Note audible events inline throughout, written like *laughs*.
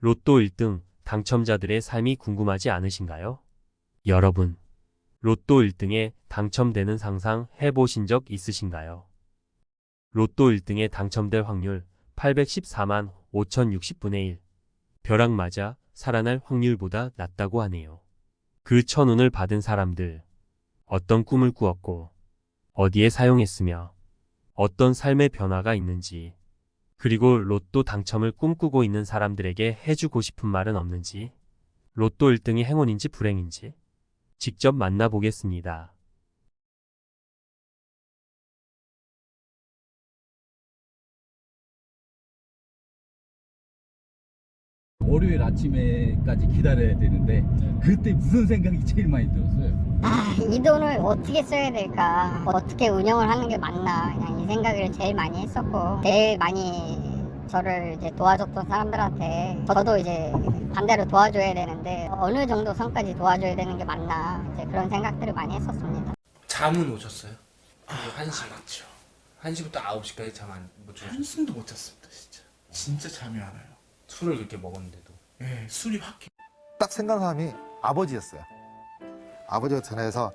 로또 1등 당첨자들의 삶이 궁금하지 않으신가요? 여러분, 로또 1등에 당첨되는 상상 해보신 적 있으신가요? 로또 1등에 당첨될 확률 814만 5060분의 1. 벼락 맞아 살아날 확률보다 낮다고 하네요. 그 천운을 받은 사람들, 어떤 꿈을 꾸었고, 어디에 사용했으며, 어떤 삶의 변화가 있는지, 그리고 로또 당첨을 꿈꾸고 있는 사람들에게 해주고 싶은 말은 없는지, 로또 1등이 행운인지 불행인지, 직접 만나보겠습니다. 월요일 아침에까지 기다려야 되는데 그때 무슨 생각이 제일 많이 들었어요? 아, 이 돈을 어떻게 써야 될까? 어떻게 운영을 하는 게 맞나? 그냥 이 생각을 제일 많이 했었고, 제일 많이 저를 이제 도와줬던 사람들한테 저도 이제 반대로 도와줘야 되는데, 어느 정도 선까지 도와줘야 되는 게 맞나? 이제 그런 생각들을 많이 했었습니다. 잠은 오셨어요? 한 시. 맞죠. 1시부터 9시까지 잠 안 못 주무셨어요? 한숨도 못 잤습니다 진짜 진짜 잠이 안 와요 술을 그렇게 먹었는데도. 예 술이 확 딱 생각한 사람이 아버지였어요. 아버지가 전화해서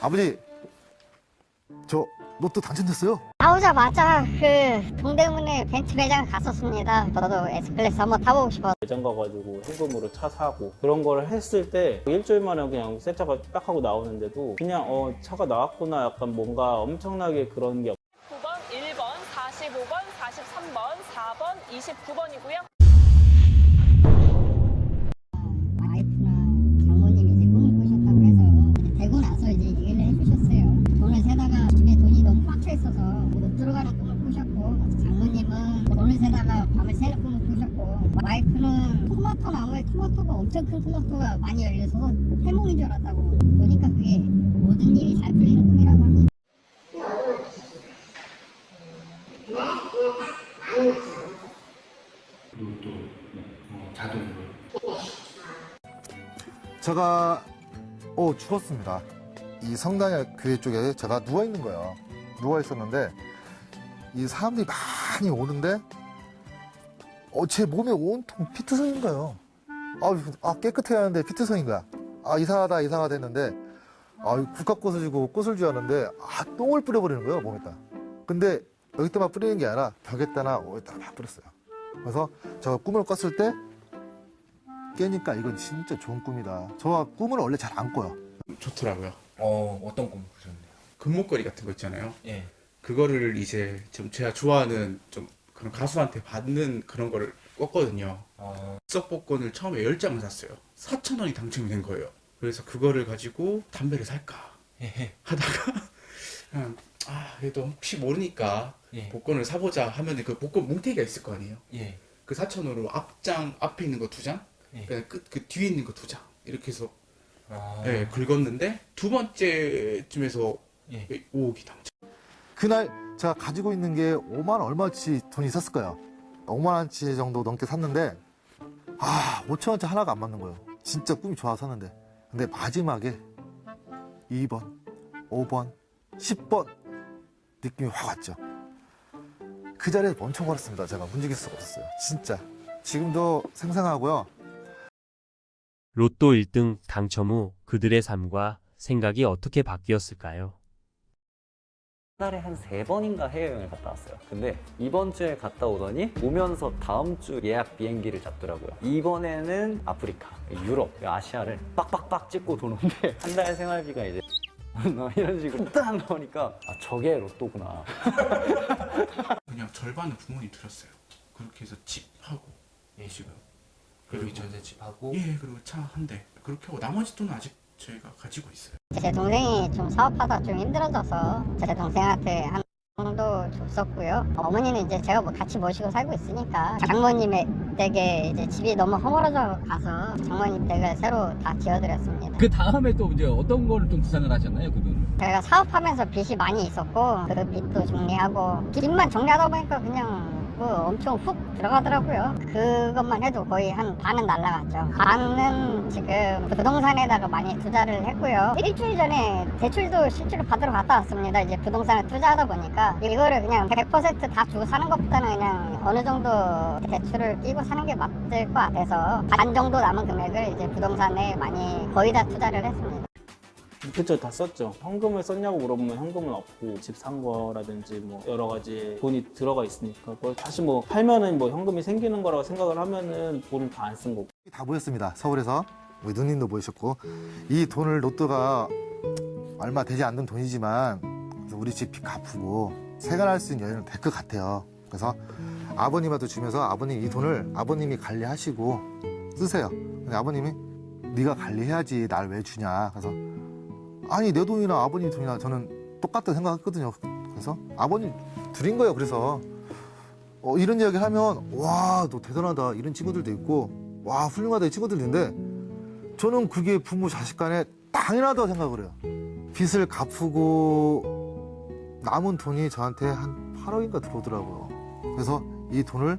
아버지 저 로또 당첨됐어요. 나오자마자 그 동대문에 벤츠 매장 갔었습니다. 저도 에스클래스 한번 타보고 싶어서. 매장 가가지고 현금으로 차 사고 그런 걸 했을 때 일주일 만에 그냥 새 차가 딱 하고 나오는데도 그냥 어 차가 나왔구나 약간 뭔가 엄청나게 그런 게 9번, 1번, 45번, 43번, 4번, 29번이고요. 나무에 토마토가 엄청 큰 토마토가 많이 열려서 해몽인 줄 알았다고 보니까 그게 모든 일이 잘 풀리는 꿈이라고 합니다. 제가 어 죽었습니다. 이 성당의 교회 쪽에 제가 누워 있는 거예요. 누워 있었는데 이 사람들이 많이 오는데 어 제 몸에 온통 피트성인 거예요. 아, 아 깨끗해야 하는데 피트성인 거야. 아 이상하다 이상하다 했는데 아 국화 꽃을 주고 꽃을 주었는데 아 똥을 뿌려버리는 거예요 몸에다. 근데 여기다만 뿌리는 게 아니라 벽에다나 어디다 막 뿌렸어요. 그래서 제가 꿈을 꿨을 때 깨니까 이건 진짜 좋은 꿈이다. 저 꿈을 원래 잘 안 꿔요. 좋더라고요 어, 어떤 꿈을 꾸셨네요? 금목걸이 같은 거 있잖아요 예. 그거를 이제 좀 제가 좋아하는 좀 그런 가수한테 받는 그런 거를 꿨거든요 어, 석 복권을 처음에 10장을 샀어요 4천 원이 당첨이 된 거예요 그래서 그거를 가지고 담배를 살까 예. 하다가 *laughs* 그냥 아 그래도 혹시 모르니까 예. 복권을 사보자 하면 그 복권 뭉태기가 있을 거 아니에요 예. 그 4천 원으로 앞장 앞에 있는 거 두 장, 예. 그냥 끝그 뒤에 있는 거 두 장 이렇게 해서 아, 예, 긁었는데 두 번째쯤에서 예. 5억이 당첨. 그날 제가 가지고 있는 게 5만 원 얼마치 돈이 있었을 거예요. 5만 원치 정도 넘게 샀는데 아 5천 원치 하나가 안 맞는 거예요. 진짜 꿈이 좋아서 샀는데 근데 마지막에 2번, 5번, 10번 느낌이 확 왔죠. 그 자리에서 멈춰버렸습니다. 제가 움직일 수가 없었어요. 진짜 지금도 생생하고요. 로또 1등 당첨 후 그들의 삶과 생각이 어떻게 바뀌었을까요? 한 달에 한 세 번인가 해외여행을 갔다 왔어요. 근데 이번 주에 갔다 오더니 오면서 다음 주 예약 비행기를 잡더라고요. 이번에는 아프리카, 유럽, 아시아를 빡빡빡 찍고 도는데 *laughs* 한 달 생활비가 이제 *laughs* 이런 식으로 딱 나오니까 아 저게 로또구나. *laughs* 그냥 절반은 부모님 드렸어요. 그렇게 해서 집하고 예. 그리고 그리고 전세집하고 예 그리고 차 한 대 그렇게 하고 나머지 돈은 아직 저희가 가지고 있어요. 제 동생이 좀 사업하다 좀 힘들어져서 제 동생한테 한 정도 줬었고요. 어머니는 이제 제가 뭐 같이 모시고 살고 있으니까 장모님의 댁에 이제 집이 너무 허물어져 가서 장모님 댁을 새로 다 지어드렸습니다. 그 다음에 또 이제 어떤 거를 좀 구상을 하셨나요 그 돈을? 제가 사업하면서 빚이 많이 있었고 그 빚도 정리하고 빚만 정리하다 보니까 그냥 해갖고 엄청 훅 들어가더라고요. 그것만 해도 거의 한 반은 날라갔죠. 반은 지금 부동산에다가 많이 투자를 했고요. 일주일 전에 대출도 실제로 받으러 갔다 왔습니다. 이제 부동산에 투자하다 보니까 이거를 그냥 100%다 주고 사는 것보다는 그냥 어느 정도 대출을 끼고 사는 게 맞을 것 같아서 반 정도 남은 금액을 이제 부동산에 많이 거의 다 투자를 했습니다. 그쵸 다 썼죠 현금을 썼냐고 물어보면 현금은 없고 집 산 거라든지 뭐 여러 가지 돈이 들어가 있으니까 그걸 다시 뭐 팔면은 뭐 현금이 생기는 거라고 생각을 하면은 돈을 다 안 쓴 거고 다 모였습니다. 서울에서 우리 누님도 모이셨고 이 돈을 로또가 얼마 되지 않는 돈이지만 우리 집빚 갚고 생활할 수 있는 여유는 될 것 같아요. 그래서 아버님한테 주면서 아버님 이 돈을 아버님이 관리하시고 쓰세요. 근데 아버님이 네가 관리해야지 날 왜 주냐. 그래서 아니 내 돈이나 아버님 돈이나 저는 똑같다 생각했거든요. 그래서 아버님 드린 거예요. 그래서. 어, 이런 이야기 하면 와 너 대단하다. 이런 친구들도 있고. 와 훌륭하다. 이 친구들도 있는데 저는 그게 부모 자식 간에 당연하다고 생각을 해요. 빚을 갚고 남은 돈이 저한테 한 8억인가 들어오더라고요. 그래서 이 돈을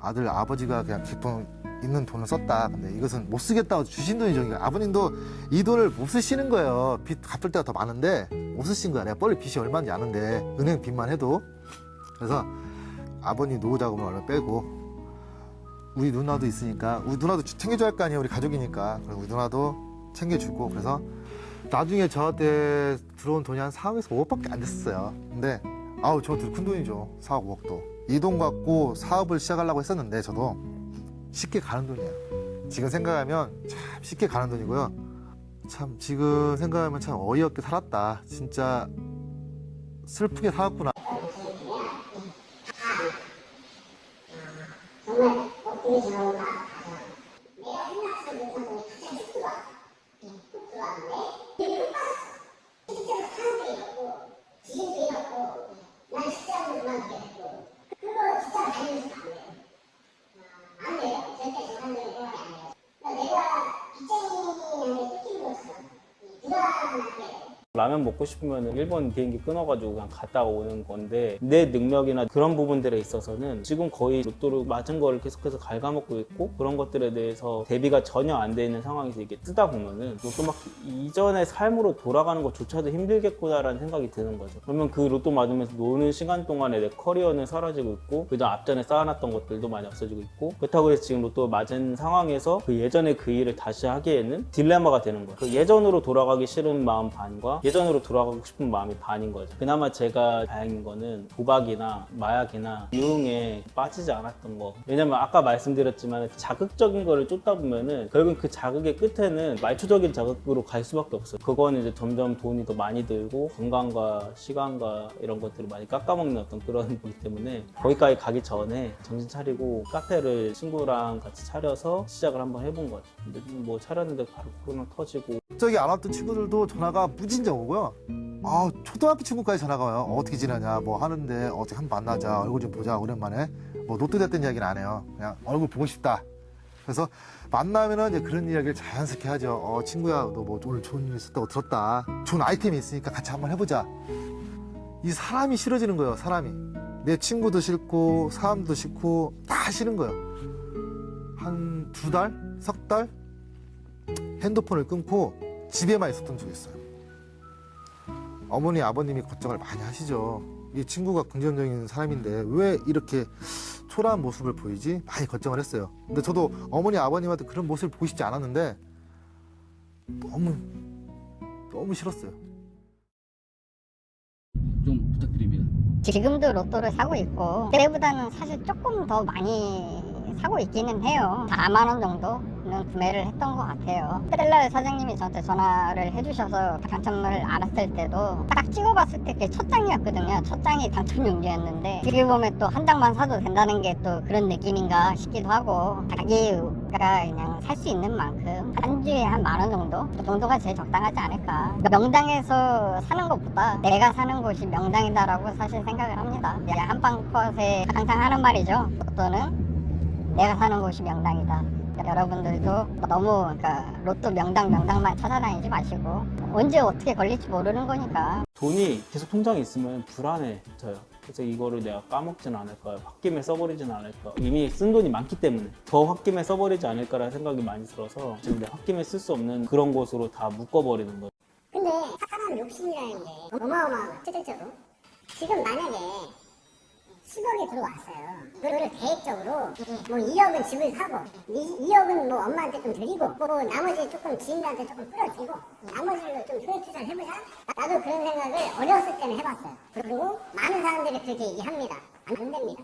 아들 아버지가 그냥 기쁨 있는 돈을 썼다. 근데 이것은 못 쓰겠다고 주신 돈이죠. 그러니까 아버님도 이 돈을 못 쓰시는 거예요. 빚 갚을 때가 더 많은데 못 쓰신 거야. 내가 빨리 빚이 얼마인지 아는데 은행 빚만 해도. 그래서 아버님 노후 자금을 얼마 빼고 우리 누나도 있으니까 우리 누나도 챙겨줘야 할 거 아니에요. 우리 가족이니까. 그래서 우리 누나도 챙겨주고. 그래서 나중에 저한테 들어온 돈이 한 4억에서 5억밖에 안 됐어요. 근데 아우 저한테 큰 돈이죠. 4억 5억도. 이 돈 갖고 사업을 시작하려고 했었는데 저도 쉽게 가는 돈이에요 지금 생각하면 참 쉽게 가는 돈이고요 참 지금 생각하면 참 어이없게 살았다 진짜 슬프게 살았구나 Vamos, 라면 먹고 싶으면 일본 비행기 끊어가지고 그냥 갔다가 오는 건데 내 능력이나 그런 부분들에 있어서는 지금 거의 로또를 맞은 거를 계속해서 갉아먹고 있고 그런 것들에 대해서 대비가 전혀 안 돼 있는 상황에서 이게 뜨다 보면은 로또 막 이전의 삶으로 돌아가는 것조차도 힘들겠구나라는 생각이 드는 거죠. 그러면 그 로또 맞으면서 노는 시간 동안에 내 커리어는 사라지고 있고 그전 앞전에 쌓아놨던 것들도 많이 없어지고 있고 그렇다고 해서 지금 로또 맞은 상황에서 그 예전의 그 일을 다시 하기에는 딜레마가 되는 거예요. 그 예전으로 돌아가기 싫은 마음 반과 예전으로 돌아가고 싶은 마음이 반인 거죠. 그나마 제가 다행인 거는 도박이나 마약이나 유흥에 빠지지 않았던 거. 왜냐면 아까 말씀드렸지만 자극적인 거를 쫓다 보면은 결국 그 자극의 끝에는 말초적인 자극으로 갈 수밖에 없어요. 그거는 이제 점점 돈이 더 많이 들고 건강과 시간과 이런 것들을 많이 깎아먹는 어떤 그런 *laughs* 거기 때문에 거기까지 가기 전에 정신 차리고 카페를 친구랑 같이 차려서 시작을 한번 해본 거죠. 근데 뭐 차렸는데 바로 코로나 터지고 갑자기 안 왔던 친구들도 전화가 무진장 오고요. 아 초등학교 친구까지 전화가 와요. 어, 떻게 지내냐, 뭐 하는데 어떻게 한 번 만나자, 얼굴 좀 보자, 오랜만에. 뭐 노트 됐던 이야기는 안 해요. 그냥 얼굴 보고 싶다. 그래서 만나면은 이제 그런 이야기를 자연스럽게 하죠. 어 친구야, 너 뭐 오늘 좋은 일 있었다고 들었다. 좋은 아이템이 있으니까 같이 한번 해보자. 이 사람이 싫어지는 거예요. 사람이 내 친구도 싫고 사람도 싫고 다 싫은 거예요. 한 두 달, 석 달 핸드폰을 끊고 집에만 있었던 적이 있어요. 어머니, 아버님이 걱정을 많이 하시죠. 이 친구가 긍정적인 사람인데 왜 이렇게 초라한 모습을 보이지? 많이 걱정을 했어요. 근데 저도 어머니, 아버님한테 그런 모습을 보고 싶지 않았는데 너무, 너무 싫었어요. 좀 부탁드립니다. 지금도 로또를 사고 있고 그때보다는 사실 조금 더 많이 사고 있기는 해요. 4만 원 정도는 구매를 했던 것 같아요. 스텔라 사장님이 저한테 전화를 해주셔서 당첨을 알았을 때도 딱 찍어봤을 때 그게 첫 장이었거든요. 첫 장이 당첨 용지였는데 어떻게 보면 또 한 장만 사도 된다는 게 또 그런 느낌인가 싶기도 하고 자기가 그냥 살 수 있는 만큼 한 주에 한 만 원 정도 그 정도가 제일 적당하지 않을까. 명당에서 사는 것보다 내가 사는 곳이 명당이다라고 사실 생각을 합니다. 한방컷에 항상 하는 말이죠. 로또는 내가 사는 곳이 명당이다. 여러분들도 너무 그러니까 로또 명당 명당만 찾아다니지 마시고 언제 어떻게 걸릴지 모르는 거니까 돈이 계속 통장에 있으면 불안해져요. 그래서 이거를 내가 까먹진 않을까, 홧김에 써버리진 않을까. 이미 쓴 돈이 많기 때문에 더 홧김에 써버리지 않을까라는 생각이 많이 들어서 지금 내가 홧김에 쓸 수 없는 그런 곳으로 다 묶어버리는 거예요. 근데 사람 욕심이라는 게 어마어마하고 실질적으로 지금 만약에 10억이 들어왔어요. 그거를 계획적으로 뭐 2억은 집을 사고 2, 2억은 뭐 엄마한테 좀 드리고 뭐 나머지 조금 지인들한테 조금 뿌려주고 나머지로 좀 효율 투자를 해보자. 나도 그런 생각을 어렸을 때는 해봤어요. 그리고 많은 사람들이 그렇게 얘기합니다. 안 됩니다.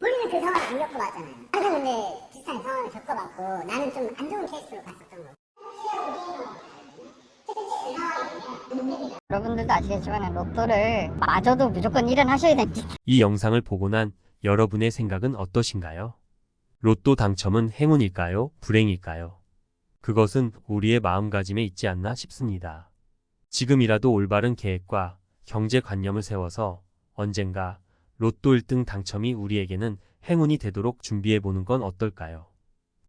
우리는 그 상황을 안 겪어봤잖아요. 나는 근데 비슷한 상황을 겪어봤고 나는 좀 안 좋은 케이스로 갔었던 거예요. 여러분들도 아시겠지만 로또를 마저도 무조건 일은 하셔야 됩니다. 이 영상을 보고 난 여러분의 생각은 어떠신가요? 로또 당첨은 행운일까요? 불행일까요? 그것은 우리의 마음가짐에 있지 않나 싶습니다. 지금이라도 올바른 계획과 경제관념을 세워서 언젠가 로또 1등 당첨이 우리에게는 행운이 되도록 준비해 보는 건 어떨까요?